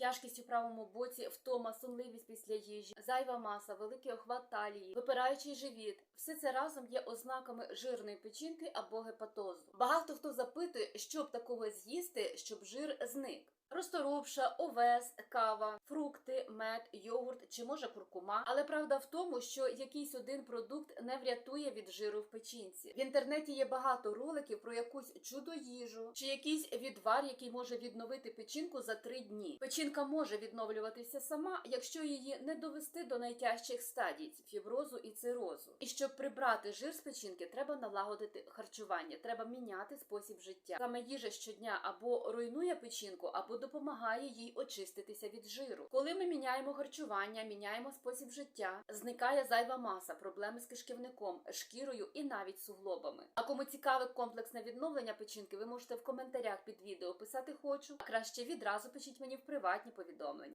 тяжкість у правому боці, втома, сонливість після їжі, зайва маса, великий охват талії, випираючий живіт. Все це разом є ознаками жирної печінки або гепатозу. Багато хто запитує, що б такого з'їсти, щоб жир зник. Розторопша, овес, кава, фрукти, мед, йогурт чи може куркума. Але правда в тому, що якийсь один продукт не врятує від жиру в печінці. В інтернеті є багато роликів про якусь чудо-їжу чи якийсь відвар, який може відновити печінку за три дні. Печінка може відновлюватися сама, якщо її не довести до найтяжчих стадій фіброзу і цирозу. І щоб прибрати жир з печінки, треба налагодити харчування, треба міняти спосіб життя. Саме їжа щодня або руйнує печінку, або допомагає їй очиститися від жиру. Коли ми міняємо харчування, міняємо спосіб життя, зникає зайва маса, проблеми з кишківником, шкірою і навіть суглобами. А кому цікаве комплексне відновлення печінки, ви можете в коментарях під відео писати хочу, а краще відразу пишіть мені в приватні повідомлення.